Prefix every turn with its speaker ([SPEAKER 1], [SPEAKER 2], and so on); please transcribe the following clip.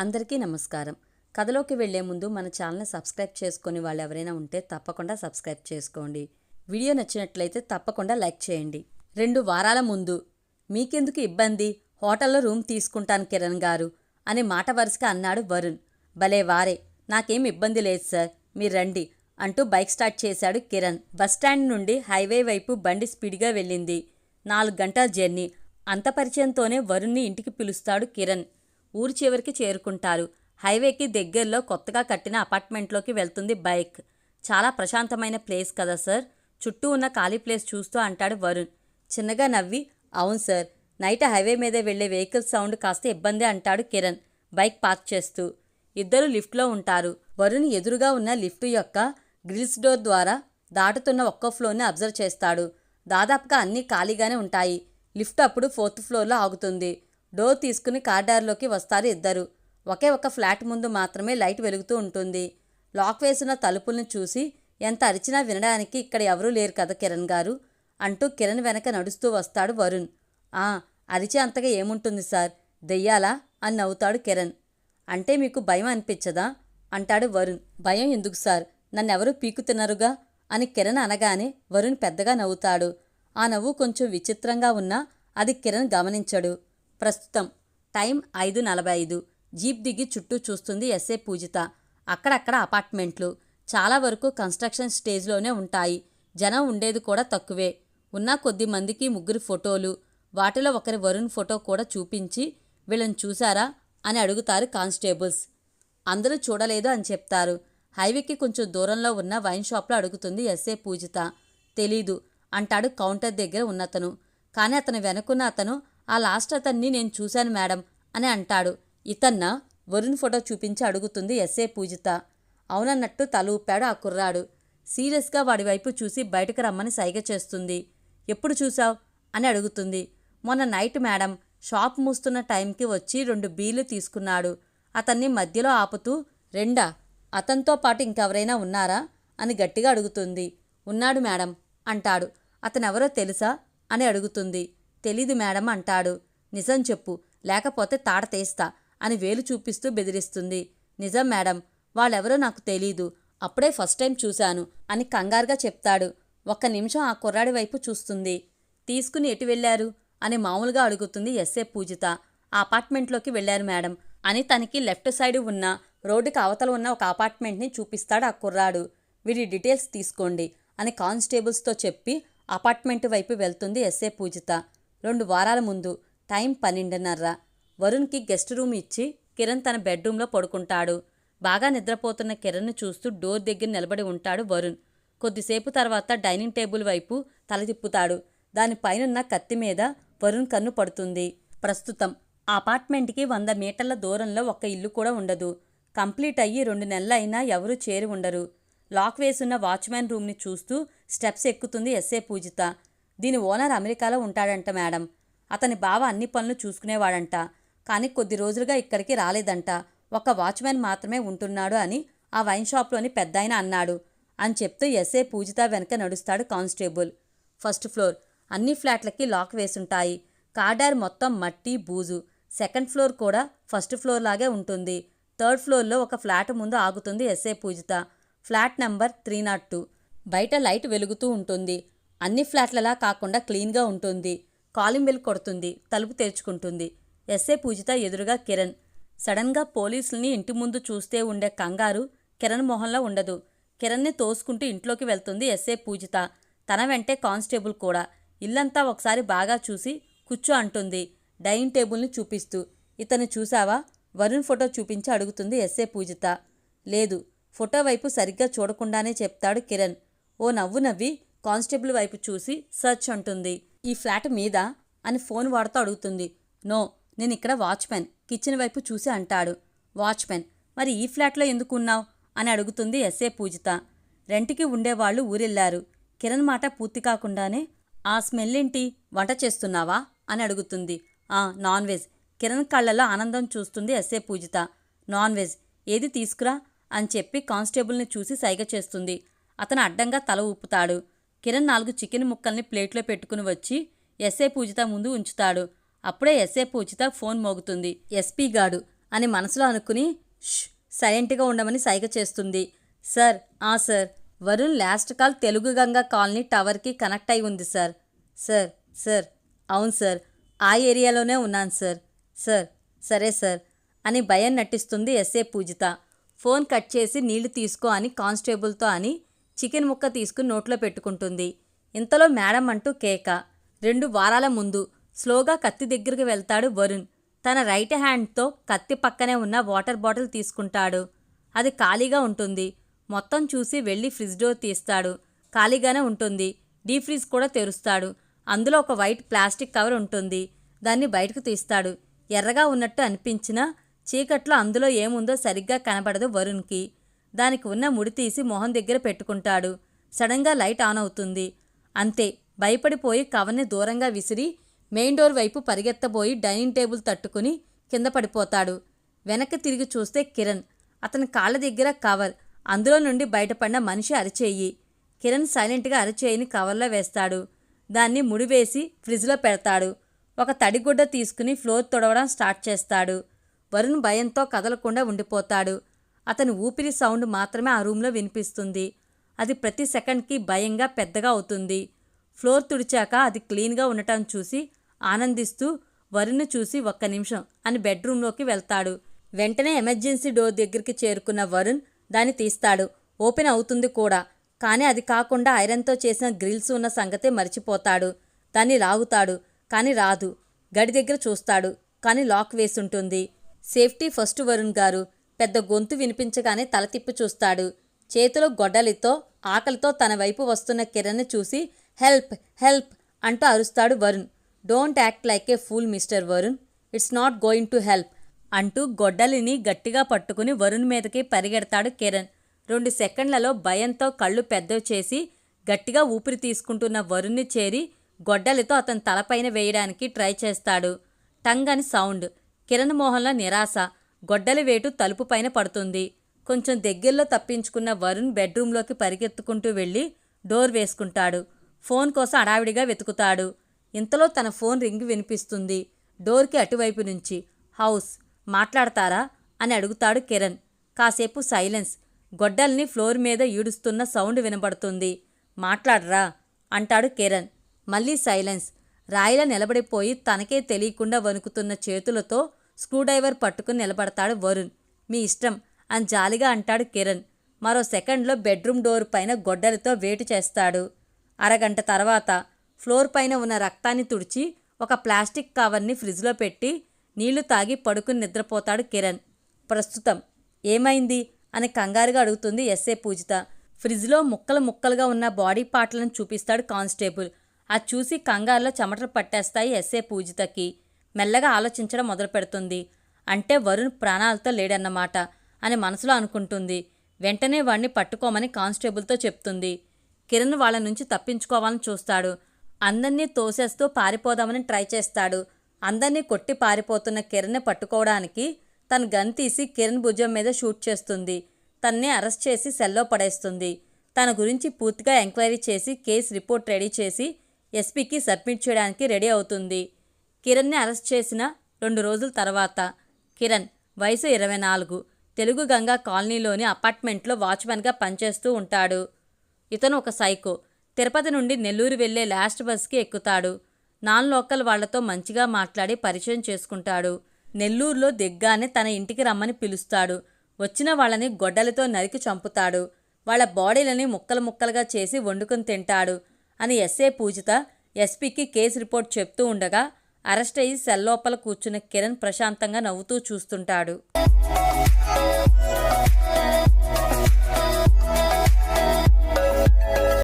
[SPEAKER 1] అందరికీ నమస్కారం. కథలోకి వెళ్ళే ముందు మన ఛానల్ని సబ్స్క్రైబ్ చేసుకొని వాళ్ళు ఎవరైనా ఉంటే తప్పకుండా సబ్స్క్రైబ్ చేసుకోండి. వీడియో నచ్చినట్లయితే తప్పకుండా లైక్ చేయండి. రెండు వారాల ముందు మీకెందుకు ఇబ్బంది? హోటల్లో రూమ్ తీసుకుంటాను కిరణ్ గారు అని మాట వరుసగా అన్నాడు వరుణ్. భలే వారే నాకేం ఇబ్బంది లేదు సార్. మీరు రండి అంటూ బైక్ స్టార్ట్ చేశాడు కిరణ్. బస్టాండ్ నుండి హైవే వైపు బండి స్పీడ్గా వెళ్ళింది. నాలుగు గంటల జర్నీ. అంత పరిచయంతోనే వరుణ్ణి ఇంటికి పిలుస్తాడు కిరణ్. ఊరి చివరికి చేరుకుంటారు. హైవేకి దగ్గరలో కొత్తగా కట్టిన అపార్ట్మెంట్లోకి వెళ్తుంది బైక్. చాలా ప్రశాంతమైన ప్లేస్ కదా సార్? చుట్టూ ఉన్న ఖాళీ ప్లేస్ చూస్తూ అంటాడు వరుణ్. చిన్నగా నవ్వి అవును సార్. నైట్ హైవే మీద వెళ్ళే వెహికల్ సౌండ్ కాస్త ఇబ్బంది అంటాడు కిరణ్ బైక్ పార్క్ చేస్తూ. ఇద్దరు లిఫ్ట్లో ఉంటారు. వరుణ్ ఎదురుగా ఉన్న లిఫ్ట్ యొక్క గ్రిల్స్ డోర్ ద్వారా దాటుతున్న ఒక్కో ఫ్లోర్ని అబ్జర్వ్ చేస్తాడు. దాదాపుగా అన్నీ ఖాళీగానే ఉంటాయి. లిఫ్ట్ అప్పుడు ఫోర్త్ ఫ్లోర్లో ఆగుతుంది. డోర్ తీసుకుని కారిడార్లోకి వస్తారు ఇద్దరు. ఒకే ఒక ఫ్లాట్ ముందు మాత్రమే లైట్ వెలుగుతూ ఉంటుంది. లాక్ వేసిన తలుపుల్ని చూసి ఎంత అరిచినా వినడానికి ఇక్కడ ఎవరూ లేరు కదా కిరణ్ గారు అంటూ కిరణ్ వెనక నడుస్తూ వస్తాడు వరుణ్. ఆ అరిచే అంతగా ఏముంటుంది సార్? దెయ్యాలా? అని నవ్వుతాడు కిరణ్. అంటే మీకు భయం అనిపించదా? అంటాడు వరుణ్. భయం ఎందుకు సార్? నన్నెవరూ పీకుతున్నరుగా? అని కిరణ్ అనగానే వరుణ్ పెద్దగా నవ్వుతాడు. ఆ నవ్వు కొంచెం విచిత్రంగా ఉన్నా అది కిరణ్ గమనించడు. ప్రస్తుతం టైం ఐదు నలభై ఐదు జీప్ దిగి చుట్టూ చూస్తుంది ఎస్ఏ పూజిత. అక్కడక్కడ అపార్ట్మెంట్లు. చాలా వరకు కన్స్ట్రక్షన్ స్టేజ్లోనే ఉంటాయి. జనం ఉండేది కూడా తక్కువే. ఉన్న కొద్ది మందికి ముగ్గురు ఫోటోలు. వాటిలో ఒకరి వరుణ్ ఫోటో కూడా చూపించి వీళ్ళని చూశారా? అని అడుగుతారు కానిస్టేబుల్స్. అందరూ చూడలేదు అని చెప్తారు. హైవేకి కొంచెం దూరంలో ఉన్న వైన్ షాప్లో అడుగుతుంది ఎస్ఏ పూజిత. తెలీదు అంటాడు కౌంటర్ దగ్గర ఉన్నతను. కానీ అతని వెనుకున్న అతను ఆ లాస్ట్ అతన్ని నేను చూశాను మేడం అని అంటాడు. ఇతన్న వరుణ్ ఫోటో చూపించి అడుగుతుంది ఎస్ఏ పూజిత. అవునన్నట్టు తల ఊపాడు ఆ కుర్రాడు. సీరియస్గా వాడి వైపు చూసి బయటకు రమ్మని సైగ చేస్తుంది. ఎప్పుడు చూశావు? అని అడుగుతుంది. మొన్న నైట్ మేడం షాప్ మూస్తున్న టైంకి వచ్చి రెండు బీలు తీసుకున్నాడు. అతన్ని మధ్యలో ఆపుతూ రెండా? అతనితో పాటు ఇంకెవరైనా ఉన్నారా? అని గట్టిగా అడుగుతుంది. ఉన్నాడు మేడం అంటాడు. అతనెవరో తెలుసా? అని అడుగుతుంది. తెలీదు మేడం అంటాడు. నిజం చెప్పు లేకపోతే తాట తీస్తా అని వేలు చూపిస్తూ బెదిరిస్తుంది. నిజం మేడం వాళ్ళెవరో నాకు తెలీదు. అప్పుడే ఫస్ట్ టైం చూశాను అని కంగారుగా చెప్తాడు. ఒక్క నిమిషం ఆ కుర్రాడి వైపు చూస్తుంది. తీసుకుని ఎటు వెళ్ళారు? అని మామూలుగా అడుగుతుంది ఎస్ఏ పూజిత. ఆ అపార్ట్మెంట్లోకి వెళ్ళారు మేడం అని తనకి లెఫ్ట్ సైడ్ ఉన్న రోడ్డుకి అవతల ఉన్న ఒక అపార్ట్మెంట్ని చూపిస్తాడు ఆ కుర్రాడు. వీడి డీటెయిల్స్ తీసుకోండి అని కానిస్టేబుల్స్తో చెప్పి అపార్ట్మెంట్ వైపు వెళ్తుంది ఎస్ఏ పూజిత. రెండు వారాల ముందు టైం పన్నెండున్నర. వరుణ్కి గెస్ట్ రూమ్ ఇచ్చి కిరణ్ తన బెడ్రూమ్లో పడుకుంటాడు. బాగా నిద్రపోతున్న కిరణ్ను చూస్తూ డోర్ దగ్గర నిలబడి ఉంటాడు వరుణ్. కొద్దిసేపు తర్వాత డైనింగ్ టేబుల్ వైపు తల తిప్పుతాడు. దానిపైనున్న కత్తి మీద వరుణ్ కన్ను పడుతుంది. ప్రస్తుతం ఆ అపార్ట్మెంట్కి వంద మీటర్ల దూరంలో ఒక్క ఇల్లు కూడా ఉండదు. కంప్లీట్ అయ్యి రెండు నెలలైనా ఎవరూ చేరి ఉండరు. లాక్ వేసున్న వాచ్మ్యాన్ రూమ్ని చూస్తూ స్టెప్స్ ఎక్కుతుంది ఎస్ఏ పూజిత. దీని ఓనర్ అమెరికాలో ఉంటాడంట మేడం. అతని బావ అన్ని పనులు చూసుకునేవాడంట. కానీ కొద్ది రోజులుగా ఇక్కడికి రాలేదంట. ఒక వాచ్మెన్ మాత్రమే ఉంటున్నాడు అని ఆ వైన్ షాప్లోని పెద్దాయన అన్నాడు. అని చెప్తూ ఎస్ఏ పూజిత వెనక నడుస్తాడు కానిస్టేబుల్. First floor. అన్ని ఫ్లాట్లకి లాక్ వేసుంటాయి. కార్డార్ మొత్తం మట్టి బూజు. సెకండ్ ఫ్లోర్ కూడా ఫస్ట్ ఫ్లోర్ లాగే ఉంటుంది. థర్డ్ ఫ్లోర్లో ఒక ఫ్లాట్ ముందు ఆగుతుంది S A Poojitha. Flat number three nought two. బయట లైట్ వెలుగుతూ ఉంటుంది. అన్ని ఫ్లాట్లలా కాకుండా క్లీన్గా ఉంటుంది. కాలింగ్ బెల్ కొడుతుంది. తలుపు తెరుచుకుంటుంది. ఎస్ఏ పూజిత ఎదురుగా కిరణ్. సడన్గా పోలీసుల్ని ఇంటి ముందు చూస్తే ఉండే కంగారు కిరణ్ మొహంలో ఉండదు. కిరణ్ని తోసుకుంటూ ఇంట్లోకి వెళ్తుంది ఎస్ఏ పూజిత. తన వెంటే కానిస్టేబుల్ కూడా. ఇల్లంతా ఒకసారి బాగా చూసి కూర్చో అంటుంది. డైనింగ్ టేబుల్ని చూపిస్తూ. ఇతను చూసావా? వరుణ్ ఫోటో చూపించి అడుగుతుంది ఎస్ఏ పూజిత. లేదు. ఫోటో వైపు సరిగ్గా చూడకుండానే చెప్తాడు కిరణ్. ఓ నవ్వు నవ్వి కానిస్టేబుల్ వైపు చూసి సర్చ్ అంటుంది. ఈ ఫ్లాట్ మీద అని ఫోన్ వాడుతూ అడుగుతుంది. నో నేను ఇక్కడ వాచ్మెన్ కిచెన్ వైపు చూసి అంటాడు. వాచ్మెన్ మరి ఈ ఫ్లాట్లో ఎందుకున్నావు అని అడుగుతుంది ఎస్ఏ పూజిత. రెంట్కి ఉండేవాళ్ళు ఊరెళ్ళారు కిరణ్ మాట పూర్తి కాకుండానే ఆ స్మెల్ ఏంటి? వంట చేస్తున్నావా? అని అడుగుతుంది. ఆ నాన్ వెజ్. కిరణ్ కళ్ళలో ఆనందం చూస్తుంది ఎస్ఏ పూజిత. నాన్ వెజ్ ఏది తీసుకురా? అని చెప్పి కానిస్టేబుల్ని చూసి సైగ చేస్తుంది. అతను అడ్డంగా తల ఊపుతాడు. కిరణ్ నాలుగు చికెన్ ముక్కల్ని ప్లేట్లో పెట్టుకుని వచ్చి ఎస్ఏ పూజిత ముందు ఉంచుతాడు. అప్పుడే ఎస్ఏ పూజిత ఫోన్ మోగుతుంది. ఎస్పీ గాడు అని మనసులో అనుకుని ష్ సైలెంట్గా ఉండమని సైగ చేస్తుంది. సార్ ఆ sir Varun last call Telugu Ganga colony టవర్కి connect అయి ఉంది సార్. సార్ సార్ అవును సార్ ఆ ఏరియాలోనే ఉన్నాను సార్. సార్ సరే సార్ అని భయం నటిస్తుంది ఎస్ఏ పూజిత. ఫోన్ కట్ చేసి నీళ్ళు తీసుకో అని కానిస్టేబుల్తో అని చికెన్ ముక్క తీసుకుని నోట్లో పెట్టుకుంటుంది. ఇంతలో మేడం అంటూ కేక. రెండు వారాల ముందు స్లోగా కత్తి దగ్గరికి వెళ్తాడు వరుణ్. తన రైట్ హ్యాండ్తో కత్తి పక్కనే ఉన్న వాటర్ బాటిల్ తీసుకుంటాడు. అది ఖాళీగా ఉంటుంది. మొత్తం చూసి వెళ్ళి ఫ్రిడ్జ్ డోర్ తీస్తాడు. ఖాళీగానే ఉంటుంది. డీప్ ఫ్రిజ్ కూడా తెరుస్తాడు. అందులో ఒక వైట్ ప్లాస్టిక్ కవర్ ఉంటుంది. దాన్ని బయటకు తీస్తాడు. ఎర్రగా ఉన్నట్టు అనిపించినా చీకట్లో అందులో ఏముందో సరిగ్గా కనబడదు వరుణ్కి. దానికి ఉన్న ముడి తీసి మొహం దగ్గర పెట్టుకుంటాడు. సడన్గా లైట్ ఆన్ అవుతుంది. అంతే భయపడిపోయి కవర్ని దూరంగా విసిరి మెయిన్ డోర్ వైపు పరిగెత్తబోయి డైనింగ్ టేబుల్ తట్టుకుని కింద పడిపోతాడు. వెనక్కి తిరిగి చూస్తే కిరణ్. అతని కాళ్ళ దగ్గర కవర్. అందులో నుండి బయటపడిన మనిషి అరిచేయి. కిరణ్ సైలెంట్గా అరిచేయిని కవర్లో వేస్తాడు. దాన్ని ముడివేసి ఫ్రిడ్జ్లో పెడతాడు. ఒక తడిగుడ్డ తీసుకుని ఫ్లోర్ తొడవడం స్టార్ట్ చేస్తాడు. వరుణ్ భయంతో కదలకుండా ఉండిపోతాడు. అతని ఊపిరి సౌండ్ మాత్రమే ఆ రూమ్లో వినిపిస్తుంది. అది ప్రతి సెకండ్కి భయంగా పెద్దగా అవుతుంది. ఫ్లోర్ తుడిచాక అది క్లీన్గా ఉండటం చూసి ఆనందిస్తూ వరుణ్ని చూసి ఒక్క నిమిషం అని బెడ్రూమ్లోకి వెళ్తాడు. వెంటనే ఎమర్జెన్సీ డోర్ దగ్గరికి చేరుకున్న వరుణ్ దాన్ని తీస్తాడు. ఓపెన్ అవుతుంది కూడా. కానీ అది కాకుండా ఐరన్తో చేసిన గ్రిల్స్ ఉన్న సంగతే మర్చిపోతాడు. దాన్ని లాగుతాడు. కానీ రాదు. గడి దగ్గర చూస్తాడు. కానీ లాక్ వేసుంటుంది. సేఫ్టీ ఫస్ట్ వరుణ్ గారు. పెద్ద గొంతు వినిపించగానే తల తిప్పి చూస్తాడు. చేతిలో గొడ్డలితో ఆకలితో తన వైపు వస్తున్న కిరణ్ని చూసి హెల్ప్ హెల్ప్ అంటూ అరుస్తాడు Varun. Don't act like a fool mister Varun. It's not going to help అంటూ గొడ్డలిని గట్టిగా పట్టుకుని వరుణ్ మీదకి పరిగెడతాడు కిరణ్. రెండు సెకండ్లలో భయంతో కళ్ళు పెద్దవి చేసి గట్టిగా ఊపిరి తీసుకుంటున్న వరుణ్ణి చేరి గొడ్డలితో అతని తలపైన వేయడానికి ట్రై చేస్తాడు. టంగ్ అని సౌండ్. కిరణ్ మోహన్లో నిరాశ. గొడ్డలి వేటు తలుపు పైన పడుతుంది. కొంచెం దగ్గరలో తప్పించుకున్న వరుణ్ బెడ్రూంలోకి పరిగెత్తుకుంటూ వెళ్ళి డోర్ వేసుకుంటాడు. ఫోన్ కోసం అడావిడిగా వెతుకుతాడు. ఇంతలో తన ఫోన్ రింగ్ వినిపిస్తుంది. డోర్కి అటువైపు నుంచి హౌస్ మాట్లాడతారా? అని అడుగుతాడు కిరణ్. కాసేపు సైలెన్స్. గొడ్డల్ని ఫ్లోర్ మీద ఈడుస్తున్న సౌండ్ వినబడుతుంది. మాట్లాడరా అంటాడు కిరణ్. మళ్ళీ సైలెన్స్. రాయిలా నిలబడిపోయి తనకే తెలియకుండా వణుకుతున్న చేతులతో స్క్రూడ్రైవర్ పట్టుకుని నిలబడతాడు వరుణ్. మీ ఇష్టం అని జాలిగా అంటాడు కిరణ్. మరో సెకండ్లో బెడ్రూమ్ డోర్ పైన గొడ్డలితో వేటు చేస్తాడు. అరగంట తర్వాత ఫ్లోర్ పైన ఉన్న రక్తాన్ని తుడిచి ఒక ప్లాస్టిక్ కవర్ని ఫ్రిడ్జ్లో పెట్టి నీళ్ళు తాగి పడుకుని నిద్రపోతాడు కిరణ్. ప్రస్తుతం ఏమైంది? అని కంగారుగా అడుగుతుంది ఎస్ఏ పూజిత. ఫ్రిడ్జ్లో ముక్కలు ముక్కలుగా ఉన్న బాడీ పార్ట్లను చూపిస్తాడు కానిస్టేబుల్. అది చూసి కంగారులో చెమటలు పట్టేస్తాయి ఎస్ఏ పూజితకి. మెల్లగా ఆలోచించడం మొదలు పెడుతుంది అంటే వరుణ్ ప్రాణాలతో లేడన్నమాట అని మనసులో అనుకుంటుంది. వెంటనే వాణ్ణి పట్టుకోమని కానిస్టేబుల్తో చెప్తుంది. కిరణ్ వాళ్ళ నుంచి తప్పించుకోవాలని చూస్తాడు. అందర్నీ తోసేస్తూ పారిపోదామని ట్రై చేస్తాడు. అందర్నీ కొట్టి పారిపోతున్న కిరణ్ని పట్టుకోవడానికి తన గన్ తీసి కిరణ్ భుజం మీద షూట్ చేస్తుంది. తన్నే అరెస్ట్ చేసి సెల్లో పడేస్తుంది. తన గురించి పూర్తిగా ఎంక్వైరీ చేసి కేసు రిపోర్ట్ రెడీ చేసి ఎస్పీకి సబ్మిట్ చేయడానికి రెడీ అవుతుంది. కిరణ్ని అరెస్ట్ చేసిన రెండు రోజుల తర్వాత. కిరణ్ వయసు ఇరవై నాలుగు తెలుగు గంగా కాలనీలోని అపార్ట్మెంట్లో వాచ్మెన్గా పనిచేస్తూ ఉంటాడు. ఇతను ఒక సైకో. తిరుపతి నుండి నెల్లూరు వెళ్ళే లాస్ట్ బస్కి ఎక్కుతాడు. నాన్ లోకల్ వాళ్ళతో మంచిగా మాట్లాడి పరిచయం చేసుకుంటాడు. నెల్లూరులో దిగ్గానే తన ఇంటికి రమ్మని పిలుస్తాడు. వచ్చిన వాళ్ళని గొడ్డలతో నరికి చంపుతాడు. వాళ్ళ బాడీలని ముక్కలు ముక్కలుగా చేసి వండుకొని తింటాడు అని ఎస్ఏ పూజిత ఎస్పీకి కేసు రిపోర్ట్ చెప్తూ ఉండగా అరెస్ట్ అయ్యి సెల్లోపల కూర్చున్న కిరణ్ ప్రశాంతంగా నవ్వుతూ చూస్తుంటాడు.